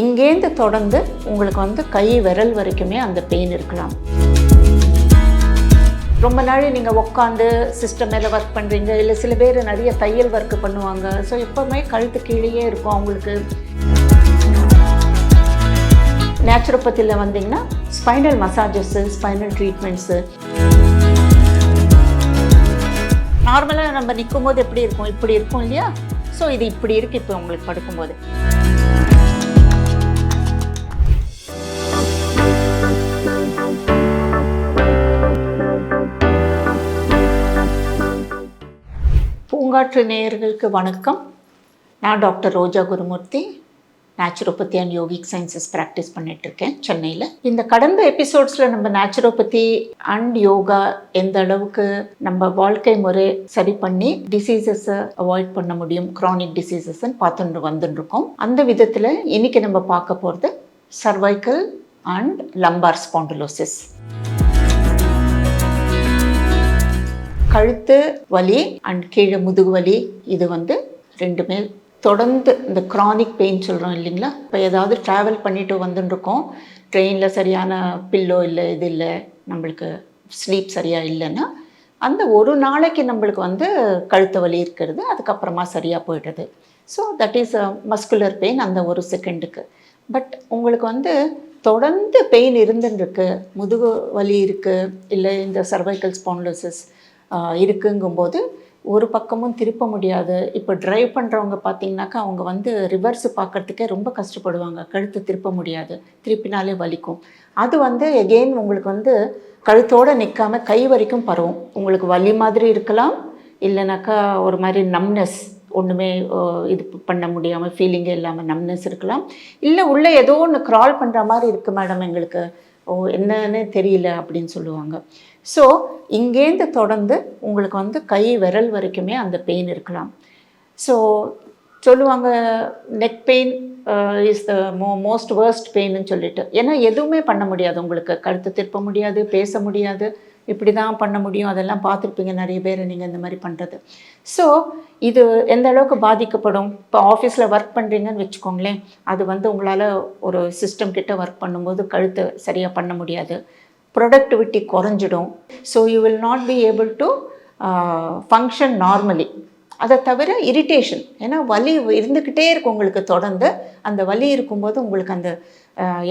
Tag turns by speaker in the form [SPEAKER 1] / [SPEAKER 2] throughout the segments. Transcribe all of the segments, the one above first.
[SPEAKER 1] இங்கேருந்து தொடர்ந்து உங்களுக்கு வந்து கை விரல் வரைக்குமே அந்த பெயின் இருக்கலாம். ரொம்ப நாள் நீங்கள் உட்காந்து சிஸ்டம் மேலே ஒர்க் பண்ணுறீங்க இல்லை சில பேர் நிறைய தையல் ஒர்க் பண்ணுவாங்க. ஸோ எப்போவுமே கழுத்து கீழேயே இருக்கும் அவங்களுக்கு. நேச்சுரோபதியில் வந்தீங்கன்னா ஸ்பைனல் மசாஜஸ்ஸு ஸ்பைனல் ட்ரீட்மெண்ட்ஸு நார்மலாக நம்ம நிற்கும் போது எப்படி இருக்கும்? இப்படி இருக்கும் இல்லையா? ஸோ இது இப்படி இருக்குது இப்போ உங்களுக்கு படுக்கும்போது. பூங்காற்று நேயர்களுக்கு வணக்கம். நான் doctor Roja Gurumurthy. Naturopathy and yogic sciences practice பண்ணிகிட்ருக்கேன் சென்னையில். இந்த கடந்த எபிசோட்ஸில் நம்ம நேச்சுரோபதி அண்ட் யோகா எந்த அளவுக்கு நம்ம வாழ்க்கை முறை சரி பண்ணி டிசீசஸை அவாய்ட் பண்ண முடியும் க்ரானிக் டிசீசஸ்ன்னு பார்த்துட்டு வந்துட்டுருக்கோம். அந்த விதத்தில் இன்றைக்கி நம்ம பார்க்க போகிறது சர்வைக்கல் அண்ட் லம்பார் ஸ்பாண்டுலோசிஸ் கழுத்து வலி அண்ட் கீழே முதுகு வலி இது வந்து ரெண்டுமே தொடர்ந்து இந்த க்ரானிக் பெயின் சொல்கிறோம் இல்லைங்களா? இப்போ ஏதாவது ட்ராவல் பண்ணிட்டு வந்துட்டுருக்கோம் ட்ரெயினில் சரியான பில்லோ இல்லை இது இல்லை நம்மளுக்கு ஸ்லீப் சரியாக இல்லைன்னா அந்த ஒரு நாளைக்கு நம்மளுக்கு வந்து கழுத்து வலி இருக்கிறது அதுக்கப்புறமா சரியாக போயிடுது. So that is muscular pain அந்த ஒரு செகண்டுக்கு பட் உங்களுக்கு வந்து தொடர்ந்து பெயின் இருந்துருக்கு முதுகு வலி இருக்குது இல்லை இந்த சர்வைக்கல் ஸ்பான்லோசிஸ் இருக்குங்கும்போது ஒரு பக்கமும் திருப்ப முடியாது. இப்போ ட்ரைவ் பண்ணுறவங்க பார்த்தீங்கன்னாக்கா அவங்க வந்து ரிவர்ஸ் பார்க்குறதுக்கே ரொம்ப கஷ்டப்படுவாங்க. கழுத்து திருப்ப முடியாது. திருப்பினாலே வலிக்கும். அது வந்து எகெயின் உங்களுக்கு வந்து கழுத்தோடு நிற்காம கை வரைக்கும் பரவும். உங்களுக்கு வலி மாதிரி இருக்கலாம். இல்லைனாக்கா ஒரு மாதிரி நம்னஸ் ஒன்றுமே இது பண்ண முடியாமல் ஃபீலிங்கே இல்லாமல் நம்னஸ் இருக்கலாம். இல்லை உள்ளே ஏதோ ஒன்று க்ரால் பண்ணுற மாதிரி இருக்குது மேடம் எங்களுக்கு. ஓ என்னன்னு தெரியல அப்படின்னு சொல்லுவாங்க. ஸோ இங்கேருந்து தொடர்ந்து உங்களுக்கு வந்து கை விரல் வரைக்குமே அந்த பெயின் இருக்கலாம். ஸோ சொல்லுவாங்க நெக் பெயின் இஸ் த மோ மோஸ்ட் வேர்ஸ்ட் பெயின்னு சொல்லிட்டு. ஏன்னா எதுவுமே பண்ண முடியாது உங்களுக்கு. கழுத்து திருப்ப முடியாது பேச முடியாது. இப்படி தான் பண்ண முடியும். அதெல்லாம் பார்த்துருப்பீங்க நிறைய பேர் நீங்கள் இந்த மாதிரி பண்ணுறது ஸோ இது எந்த அளவுக்கு பாதிக்கப்படும்? இப்போ ஆஃபீஸில் ஒர்க் பண்ணுறீங்கன்னு வச்சுக்கோங்களேன். அது வந்து உங்களால் ஒரு சிஸ்டம் கிட்ட ஒர்க் பண்ணும்போது கழுத்து சரியாக பண்ண முடியாது. ப்ரொடக்டிவிட்டி குறைஞ்சிடும். So you will not be able to function normally அதை தவிர இரிட்டேஷன் ஏன்னா வலி இருந்துக்கிட்டே இருக்கும் உங்களுக்கு தொடர்ந்து. அந்த வலி இருக்கும்போது உங்களுக்கு அந்த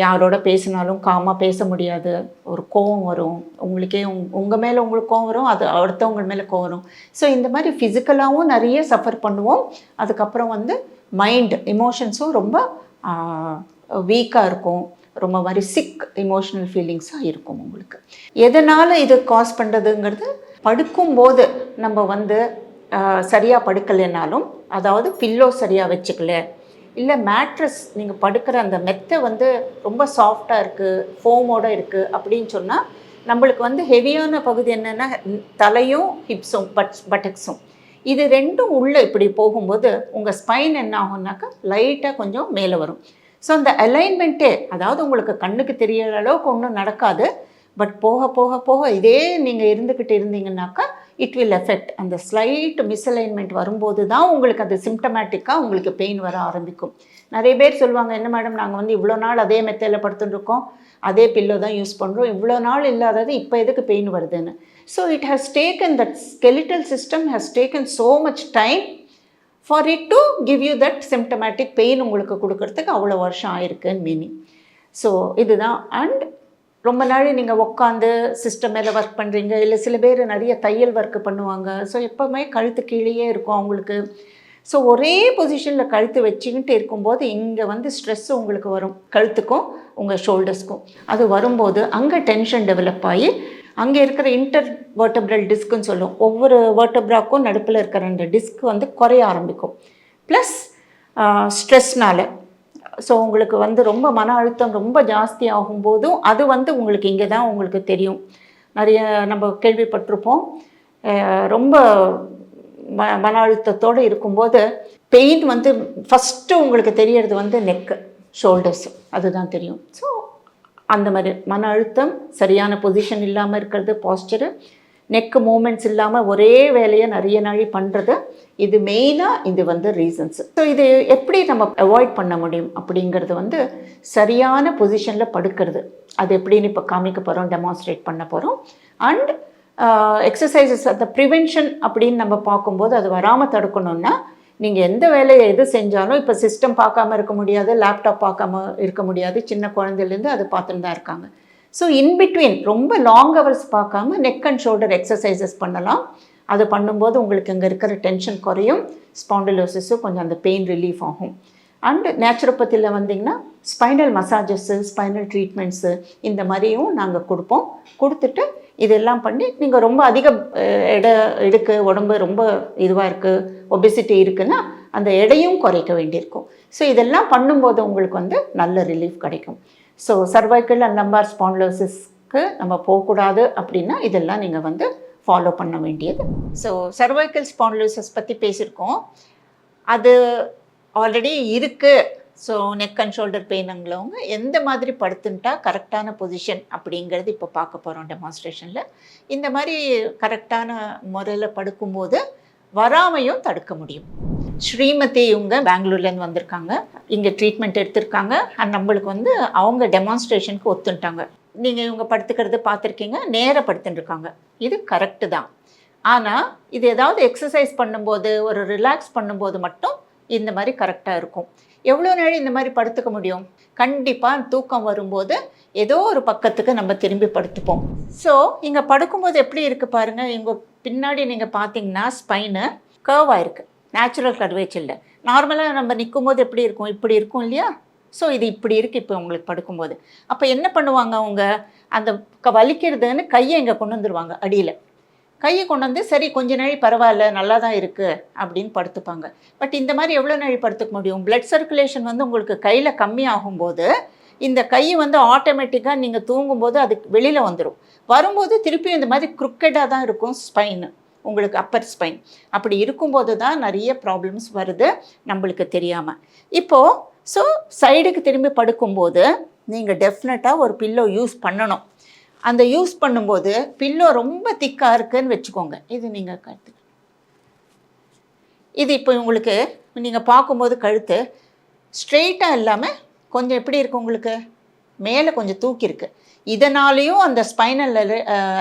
[SPEAKER 1] யாரோட பேசினாலும் காமாக பேச முடியாது. ஒரு கோவம் வரும். உங்களுக்கே உங் உங்கள் மேலே உங்களுக்கு கோவம் வரும் அது அடுத்தவங்க மேலே கோவம் வரும். ஸோ இந்த மாதிரி ஃபிசிக்கலாகவும் நிறைய சஃபர் பண்ணுவோம். அதுக்கப்புறம் வந்து மைண்ட் எமோஷன்ஸும் ரொம்ப வீக்காக இருக்கும். ரொம்ப மாதிரி சிக் இமோஷனல் ஃபீலிங்ஸாக இருக்கும் உங்களுக்கு. எதனால் இது காஸ் பண்ணுறதுங்கிறது படுக்கும்போது நம்ம வந்து சரியாக படுக்கலைனாலும் அதாவது பில்லோ சரியாக வச்சுக்கல இல்லை மேட்ரஸ் நீங்கள் படுக்கிற அந்த மெத்தை வந்து ரொம்ப சாஃப்டாக இருக்குது ஃபோமோடு இருக்குது அப்படின்னு சொன்னால் நம்மளுக்கு வந்து ஹெவியான பகுதி என்னென்னா தலையும் ஹிப்ஸும் பட் பட்டக்ஸும் இது ரெண்டும் உள்ளே இப்படி போகும்போது உங்கள் ஸ்பைன் என்ன ஆகும்னாக்கா லைட்டாக கொஞ்சம் மேலே வரும். ஸோ அந்த அலைன்மெண்ட்டே அதாவது உங்களுக்கு கண்ணுக்கு தெரியற அளவுக்கு ஒன்றும் நடக்காது. பட் போக போக போக இதே நீங்கள் இருந்துக்கிட்டு இருந்தீங்கன்னாக்கா இட் வில் எஃபெக்ட் அந்த ஸ்லைட் மிஸ்அலைன்மெண்ட் வரும்போது தான் உங்களுக்கு அது சிம்டமேட்டிக்காக உங்களுக்கு பெயின் வர ஆரம்பிக்கும். நிறைய பேர் சொல்லுவாங்க என்ன மேடம் நாங்கள் வந்து இவ்வளோ நாள் அதே மெத்தையில் படுத்துட்டுருக்கோம். அதே பில்லோ தான் யூஸ் பண்ணுறோம் இவ்வளோ நாள் இல்லாதது இப்போ எதுக்கு பெயின் வருதுன்னு? So it has taken that skeletal system has taken so much time for it to give you that symptomatic pain உங்களுக்கு கொடுக்கறதுக்கு அவ்வளோ வருஷம் ஆயிருக்குன்னு மீனிங் ஸோ இதுதான். அண்ட் ரொம்ப நாள் நீங்கள் உட்காந்து சிஸ்டம் மேலே ஒர்க் பண்ணுறீங்க இல்லை சில பேர் நிறைய தையல் ஒர்க்கு பண்ணுவாங்க. ஸோ எப்போவுமே கழுத்து கீழேயே இருக்கும் அவங்களுக்கு. ஸோ ஒரே பொசிஷனில் கழுத்து வச்சுக்கிட்டு இருக்கும்போது இங்கே வந்து ஸ்ட்ரெஸ் உங்களுக்கு வரும். கழுத்துக்கும் உங்கள் ஷோல்டர்ஸ்க்கும் அது வரும்போது அங்கே டென்ஷன் டெவலப் ஆகி அங்கே இருக்கிற இன்டர் வேர்டபிரல் டிஸ்க்குன்னு சொல்லும். ஒவ்வொரு வேர்டப்ராக்கும் நடுப்பில் இருக்கிற அந்த டிஸ்க் வந்து குறைய ஆரம்பிக்கும். ப்ளஸ் ஸ்ட்ரெஸ்னால் ஸோ உங்களுக்கு வந்து ரொம்ப மன அழுத்தம் ரொம்ப ஜாஸ்தி ஆகும்போதும் அது வந்து உங்களுக்கு இங்கே தான் உங்களுக்கு தெரியும். நிறைய நம்ம கேள்விப்பட்டிருப்போம். ரொம்ப ம மன அழுத்தத்தோடு இருக்கும்போது பெயின் வந்து ஃபஸ்ட்டு உங்களுக்கு தெரியறது வந்து நெக்கு ஷோல்டர்ஸ் அதுதான் தெரியும். ஸோ அந்த மாதிரி மன அழுத்தம் சரியான பொசிஷன் இல்லாமல் இருக்கிறது பாஸ்டரு நெக்கு மூமெண்ட்ஸ் இல்லாமல் ஒரே வேலையை நிறைய நாளி பண்ணுறது இது மெயினாக இது வந்து ரீசன்ஸ் ஸோ இது எப்படி நம்ம அவாய்ட் பண்ண முடியும் அப்படிங்கிறது வந்து சரியான பொசிஷனில் படுக்கிறது. அது எப்படின்னு இப்போ காமிக்க போகிறோம் டெமான்ஸ்ட்ரேட் பண்ண போகிறோம் அண்ட் எக்ஸசைசஸ் அந்த ப்ரிவென்ஷன் அப்படின்னு நம்ம பார்க்கும்போது அது வராமல் தடுக்கணும்னா நீங்கள் எந்த வேலையை எது செஞ்சாலும் இப்போ சிஸ்டம் பார்க்காம இருக்க முடியாது லேப்டாப் பார்க்காம இருக்க முடியாது சின்ன குழந்தைலேருந்து அது பார்த்துட்டு தான் இருக்காங்க. ஸோ இன்பிட்வீன் ரொம்ப லாங் ஹவர்ஸ் பார்க்காம நெக் அண்ட் ஷோல்டர் எக்ஸசைசஸ் பண்ணலாம். அது பண்ணும்போது உங்களுக்கு இங்கே இருக்கிற டென்ஷன் குறையும் ஸ்பாண்டிலோசிஸும் கொஞ்சம் அந்த பெயின் ரிலீஃப் ஆகும். அண்டு நேச்சுரோபதியில் வந்தீங்கன்னா ஸ்பைனல் மசாஜஸ்ஸு ஸ்பைனல் ட்ரீட்மெண்ட்ஸு இந்த மாதிரியும் நாங்கள் கொடுப்போம். கொடுத்துட்டு இதெல்லாம் பண்ணி நீங்கள் ரொம்ப அதிக எடை எடுக்கு உடம்பு ரொம்ப இதுவாக இருக்குது ஒபெசிட்டி இருக்குன்னா அந்த எடையும் குறைக்க வேண்டியிருக்கும். ஸோ இதெல்லாம் பண்ணும்போது உங்களுக்கு வந்து நல்ல ரிலீஃப் கிடைக்கும். ஸோ சர்வைக்கல் அண்ட் லம்பார் ஸ்பான்லோசிஸ்க்கு நம்ம போகக்கூடாது அப்படின்னா இதெல்லாம் நீங்கள் வந்து ஃபாலோ பண்ண வேண்டியது. ஸோ சர்வைக்கல் ஸ்பான்லோசிஸ் பற்றி பேசியிருக்கோம். அது ஆல்ரெடி இருக்குது ஸோ நெக் அண்ட் ஷோல்டர் பெயினுங்களவங்க எந்த மாதிரி படுத்துட்டா கரெக்டான பொசிஷன் அப்படிங்கிறது இப்போ பார்க்க போகிறோம் டெமான்ஸ்ட்ரேஷனில் இந்த மாதிரி கரெக்டான முறையில் படுக்கும்போது வராமையும் தடுக்க முடியும். ஸ்ரீமதி இவங்க பெங்களூர்லேருந்து வந்திருக்காங்க. இங்கே ட்ரீட்மெண்ட் எடுத்திருக்காங்க. அண்ட் நம்மளுக்கு வந்து அவங்க டெமான்ஸ்ட்ரேஷனுக்கு ஒத்துட்டாங்க நீங்கள் இவங்க படுத்துக்கிறது பார்த்துருக்கீங்க நேராக படுத்துட்டுருக்காங்க. இது கரெக்டு தான். ஆனால் இது ஏதாவது எக்ஸசைஸ் பண்ணும்போது ஒரு ரிலாக்ஸ் பண்ணும்போது மட்டும் இந்த மாதிரி கரெக்டாக இருக்கும். எவ்வளோ நேரம் இந்த மாதிரி படுத்துக்க முடியும்? கண்டிப்பாக தூக்கம் வரும்போது ஏதோ ஒரு பக்கத்துக்கு நம்ம திரும்பி படுத்துப்போம். ஸோ இங்கே படுக்கும்போது எப்படி இருக்குது பாருங்கள் இங்கே பின்னாடி நீங்கள் பார்த்தீங்கன்னா ஸ்பைனு கர்வாக இருக்குது நேச்சுரல் கர்வேஜ் இல்லை நார்மலாக நம்ம நிற்கும் போது எப்படி இருக்கும்? இப்படி இருக்கும் இல்லையா? ஸோ இது இப்படி இருக்குது இப்போ உங்களுக்கு படுக்கும்போது. அப்போ என்ன பண்ணுவாங்க அவங்க? அந்த க- வலிக்கிறதுன்னு கையை இங்கே கொண்டு வந்துடுவாங்க அடியில். கையை கொண்டு வந்து சரி கொஞ்ச நாள் பரவாயில்ல நல்லா தான் இருக்குது அப்படின்னு படுத்துப்பாங்க. பட் இந்த மாதிரி எவ்வளோ நாள் படுத்துக்க முடியும்? பிளட் சர்க்குலேஷன் வந்து உங்களுக்கு கையில் கம்மியாகும்போது இந்த கை வந்து ஆட்டோமேட்டிக்காக நீங்கள் தூங்கும்போது அது வெளியில் வந்துடும் வரும்போது திருப்பியும் இந்த மாதிரி குறுக்கெடாக தான் இருக்கும் ஸ்பைனு உங்களுக்கு அப்பர் ஸ்பைன் அப்படி இருக்கும்போது தான் நிறைய ப்ராப்ளம்ஸ் வருது நம்மளுக்கு தெரியாமல் இப்போது ஸோ சைடுக்கு திரும்பி படுக்கும்போது நீங்கள் டெஃபினட்டாக ஒரு பில்லோ யூஸ் பண்ணணும். அந்த யூஸ் பண்ணும்போது பில்லோ ரொம்ப திக்காக இருக்குன்னு வச்சுக்கோங்க. இது நீங்கள் கழுத்து இது இப்போ உங்களுக்கு நீங்கள் பார்க்கும்போது கழுத்து ஸ்ட்ரெயிட்டாக இல்லாமல் கொஞ்சம் எப்படி இருக்குது உங்களுக்கு? மேலே கொஞ்சம் தூக்கியிருக்கு இதனாலேயும் அந்த ஸ்பைனல்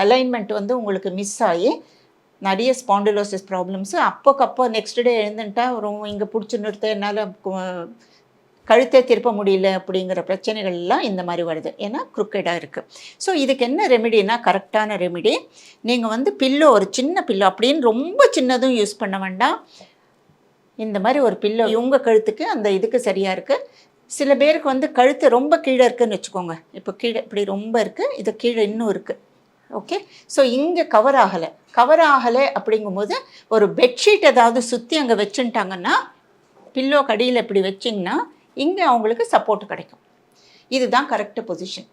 [SPEAKER 1] அலைன்மெண்ட் வந்து உங்களுக்கு மிஸ் ஆகி நிறைய ஸ்பாண்டிலோசிஸ் ப்ராப்ளம்ஸு அப்போக்கப்போ நெக்ஸ்ட் டே எழுந்துட்டா ரொம்ப இங்கே பிடிச்சி நிறுத்த என்னால் கழுத்தை திருப்ப முடியல அப்படிங்கிற பிரச்சனைகள்லாம் இந்த மாதிரி வருது. ஏன்னா குறுக்கேடாக இருக்குது ஸோ இதுக்கு என்ன ரெமிடினா கரெக்டான ரெமிடி நீங்கள் வந்து பில்லோ ஒரு சின்ன பில்லோ அப்படின்னு ரொம்ப சின்னதும் யூஸ் பண்ண வேண்டாம். இந்த மாதிரி ஒரு பில்லோ இவங்க கழுத்துக்கு அந்த இதுக்கு சரியாக இருக்குது சில பேருக்கு வந்து கழுத்து ரொம்ப கீழே இருக்குன்னு வச்சுக்கோங்க. இப்போ கீழே இப்படி ரொம்ப இருக்குது இது கீழே இன்னும் இருக்குது ஓகே ஸோ இங்கே கவர் ஆகலை. கவர் ஆகலை அப்படிங்கும்போது ஒரு பெட்ஷீட் ஏதாவது சுற்றி அங்கே வச்சுட்டாங்கன்னா பில்லோ கடியில் இப்படி வச்சிங்கன்னா இங்கே அவங்களுக்கு சப்போர்ட் கிடைக்கும். இதுதான் கரெக்டு பொசிஷன்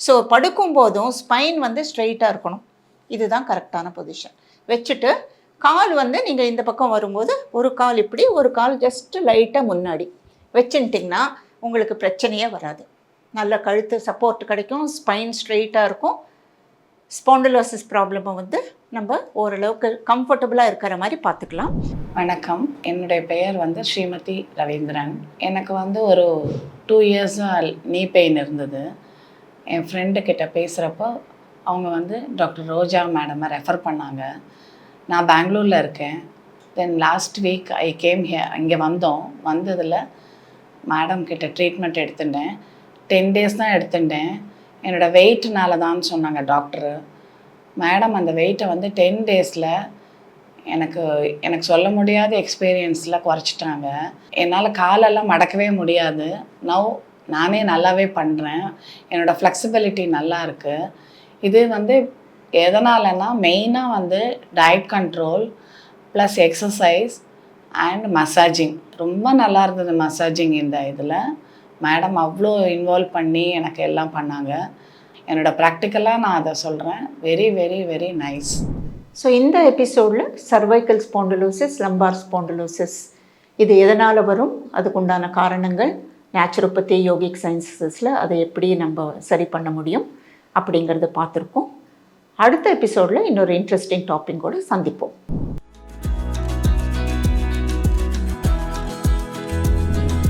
[SPEAKER 1] ஸோ படுக்கும்போதும் ஸ்பைன் வந்து ஸ்ட்ரெயிட்டாக இருக்கணும். இதுதான் கரெக்டான பொசிஷன் வச்சுட்டு கால் வந்து நீங்கள் இந்த பக்கம் வரும்போது ஒரு கால் இப்படி ஒரு கால் ஜஸ்ட்டு லைட்டாக முன்னாடி. வச்சுட்டிங்கன்னா உங்களுக்கு பிரச்சனையே வராது. நல்ல கழுத்து சப்போர்ட் கிடைக்கும் ஸ்பைன் ஸ்ட்ரெயிட்டாக இருக்கும். ஸ்பாண்டிலோசிஸ் ப்ராப்ளமை வந்து நம்ம ஓரளவுக்கு கம்ஃபர்டபுளாக இருக்கிற மாதிரி பார்த்துக்கலாம்.
[SPEAKER 2] வணக்கம். என்னுடைய பெயர் வந்து ஸ்ரீமதி ரவீந்திரன். எனக்கு வந்து ஒரு டூ இயர்ஸாக நீ பெயின் இருந்தது. என் ஃப்ரெண்டு கிட்ட பேசுகிறப்போ அவங்க வந்து டாக்டர் ரோஜா மேடமை ரெஃபர் பண்ணாங்க. நான் பெங்களூரில் இருக்கேன். Then last week I came here இங்கே வந்தோம். வந்ததில் மேடம் கிட்ட ட்ரீட்மெண்ட் எடுத்துட்டேன். டென் டேஸ் தான் எடுத்துட்டேன். என்னோடய வெயிட்னால தான் சொன்னாங்க டாக்டரு மேடம் அந்த வெயிட்டை வந்து டென் டேஸில் எனக்கு எனக்கு சொல்ல முடியாத எக்ஸ்பீரியன்ஸில் குறைச்சிட்டாங்க. என்னால் காலெல்லாம் மடக்கவே முடியாது. நவ் நானே நல்லாவே பண்ணுறேன் என்னோடய ஃப்ளெக்சிபிலிட்டி நல்லா இருக்குது இது வந்து எதனாலனா மெயினாக வந்து diet control plus exercise and massaging ரொம்ப நல்லா இருந்தது மசாஜிங் இந்த இதில். மேடம் அவ்வளோ இன்வால்வ் பண்ணி எனக்கு எல்லாம் பண்ணாங்க. என்னோடய ப்ராக்டிக்கலாக நான் அதை சொல்கிறேன் very very very nice
[SPEAKER 1] so இந்த எபிசோடில் சர்வைக்கல் ஸ்பாண்டிலோசிஸ் லம்பார் ஸ்பாண்டிலோசிஸ் இது எதனால் வரும்? அதுக்குண்டான காரணங்கள் நேச்சுரோபதி யோகிக் சயின்சஸில் அதை எப்படி நம்ம சரி பண்ண முடியும் அப்படிங்கிறத பார்த்துருக்கோம். அடுத்த எபிசோடில் இன்னொரு இன்ட்ரெஸ்டிங் டாப்பிக்கோடு சந்திப்போம்.